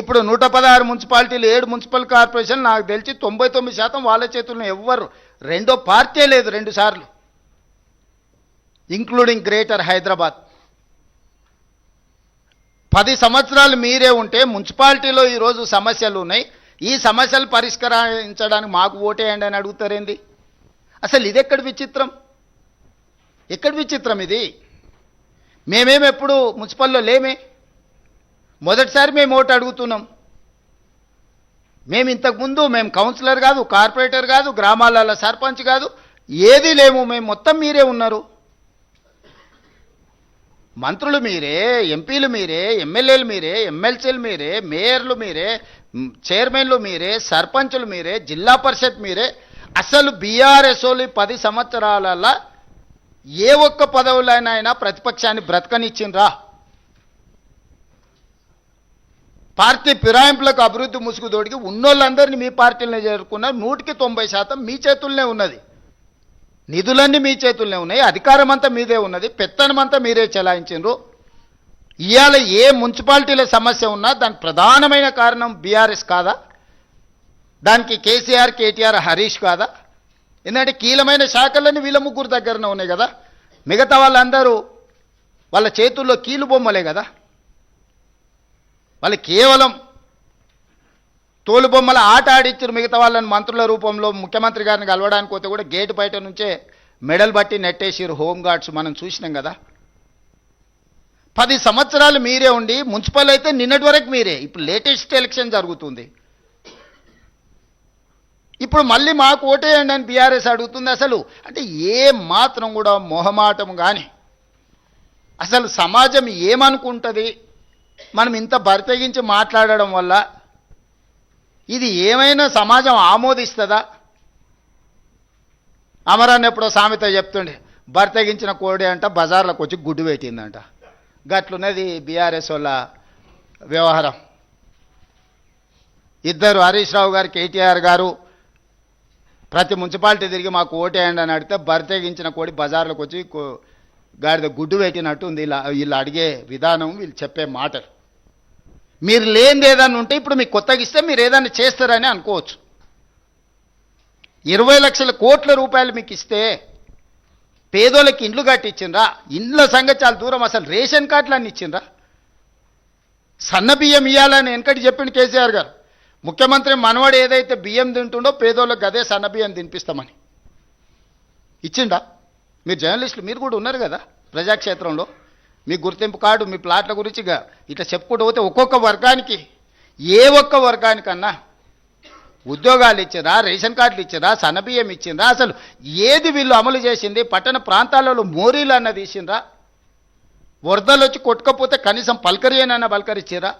ఇప్పుడు నూట పదహారు మున్సిపాలిటీలు ఏడు మున్సిపల్ కార్పొరేషన్ నాకు తెలిసి తొంభై తొమ్మిది శాతం వాళ్ళ చేతుల్లో ఎవ్వరు. రెండో పార్టీ లేదు రెండు సార్లు. ఇంక్లూడింగ్ గ్రేటర్ హైదరాబాద్ పది సంవత్సరాలు మీరే ఉంటే మున్సిపాలిటీలో ఈరోజు సమస్యలు ఉన్నాయి. ఈ సమస్యలు పరిష్కరించడానికి మాకు ఓటేయండి అని అడుగుతారేంది? అసలు ఇది ఎక్కడ విచిత్రం? ఎక్కడ విచిత్రం ఇది? మేమేమి ఎప్పుడు మున్సిపల్లో లేమే? మొదటిసారి మేము ఓటు అడుగుతున్నాం. మేము ఇంతకుముందు మేము కౌన్సిలర్ కాదు కార్పొరేటర్ కాదు గ్రామాలలో సర్పంచ్ కాదు ఏది లేము మేము మొత్తం మీరే ఉన్నారు. మంత్రులు మీరే ఎంపీలు మీరే ఎమ్మెల్యేలు మీరే ఎమ్మెల్సీలు మీరే మేయర్లు మీరే చైర్మన్లు మీరే సర్పంచులు మీరే జిల్లా పరిషత్ మీరే. అసలు బీఆర్ఎస్ఓలు పది సంవత్సరాలలో ఏ ఒక్క పదవులైనా ప్రతిపక్షాన్ని బ్రతకనిచ్చిండ్రా? పార్టీ ఫిరాయింపులకు అభివృద్ధి ముసుగు తోడికి ఉన్నోళ్ళందరినీ మీ పార్టీలనే చేరుకున్న నూటికి తొంభై శాతం మీ చేతుల్లోనే ఉన్నది. నిధులన్నీ మీ చేతుల్లోనే ఉన్నాయి. అధికారం అంతా మీదే ఉన్నది. పెత్తనమంతా మీరే చెలాయించారు ఇవాళ ఏ మున్సిపాలిటీల సమస్య ఉన్నా దానికి ప్రధానమైన కారణం బీఆర్ఎస్ కాదా? దానికి కేసీఆర్ కేటీఆర్ హరీష్ కాదా? ఎందుకంటే కీలమైన శాఖలన్నీ వీళ్ళ ముగ్గురు దగ్గరనే ఉన్నాయి కదా. మిగతా వాళ్ళందరూ వాళ్ళ చేతుల్లో కీలు బొమ్మలే కదా. వాళ్ళు కేవలం తోలుబొమ్మల ఆట ఆడిచ్చారు మిగతా వాళ్ళని మంత్రుల రూపంలో ముఖ్యమంత్రి గారిని కలవడానికి పోతే కూడా గేటు బయట నుంచే మెడల్ బట్టి నెట్టేసిరు హోమ్ గార్డ్స్ మనం చూసినాం కదా. పది సంవత్సరాలు మీరే ఉండి మున్సిపల్ అయితే నిన్నటి వరకు మీరే. ఇప్పుడు లేటెస్ట్ ఎలక్షన్ జరుగుతుంది. ఇప్పుడు మళ్ళీ మాకు ఓటేయండి అని బీఆర్ఎస్ అడుగుతుంది అసలు. అంటే ఏ మాత్రం కూడా మొహమాటం కానీ అసలు సమాజం ఏమనుకుంటుంది? మనం ఇంత బరితెగించి మాట్లాడడం వల్ల ఇది ఏమైనా సమాజం ఆమోదిస్తుందా? అమరాన్ని ఎప్పుడో సామెత చెప్తుండే బరితెగించిన కోడి అంట బజార్లకు వచ్చి గుడ్డు పెట్టిందంట. గట్లున్నది బీఆర్ఎస్ వాళ్ళ వ్యవహారం. ఇద్దరు హరీష్ రావు గారు కేటీఆర్ గారు ప్రతి మున్సిపాలిటీ తిరిగి మాకు ఓటేయండి అని అడిగితే బరితెగించిన కోడి బజార్లకు వచ్చి కో- గాడిద గుడ్డు పెట్టినట్టు ఉంది. ఇలా వీళ్ళు అడిగే విధానం వీళ్ళు చెప్పే మాటలు. మీరు లేనిది ఏదైనా ఉంటే ఇప్పుడు మీకు కొత్తగా ఇస్తే మీరు ఏదైనా చేస్తారని అనుకోవచ్చు. ఇరవై లక్షల కోట్ల రూపాయలు మీకు ఇస్తే పేదోళ్ళకి ఇండ్లు కట్టించిండ్రా ఇండ్ల సంగతి చాలా దూరం. అసలు రేషన్ కార్డులు అన్ని ఇచ్చిండ్రా? సన్న బియ్యం ఇవ్వాలని వెనకటి చెప్పిండు కేసీఆర్ గారు. ముఖ్యమంత్రి మనవాడు ఏదైతే బియ్యం తింటుండో పేదోళ్ళకి అదే సన్న బియ్యం తినిపిస్తామని. ఇచ్చిండా మీరు జర్నలిస్టులు మీరు కూడా ఉన్నారు కదా ప్రజాక్షేత్రంలో. మీ గుర్తింపు కార్డు మీ ప్లాట్ల గురించి ఇట్లా చెప్పుకుంటూ పోతే ఒక్కొక్క వర్గానికి ఏ ఒక్క వర్గానికన్నా ఉద్యోగాలు ఇచ్చిందా రేషన్ కార్డులు ఇచ్చిందా సన్నబియ్యం ఇచ్చిందా అసలు ఏది వీళ్ళు అమలు చేసింది పట్టణ ప్రాంతాలలో మోరీలు అన్నది ఇచ్చిందా వరదలు వచ్చి కొట్టుకపోతే కనీసం పలకరియనన్నా పలకరిచ్చారా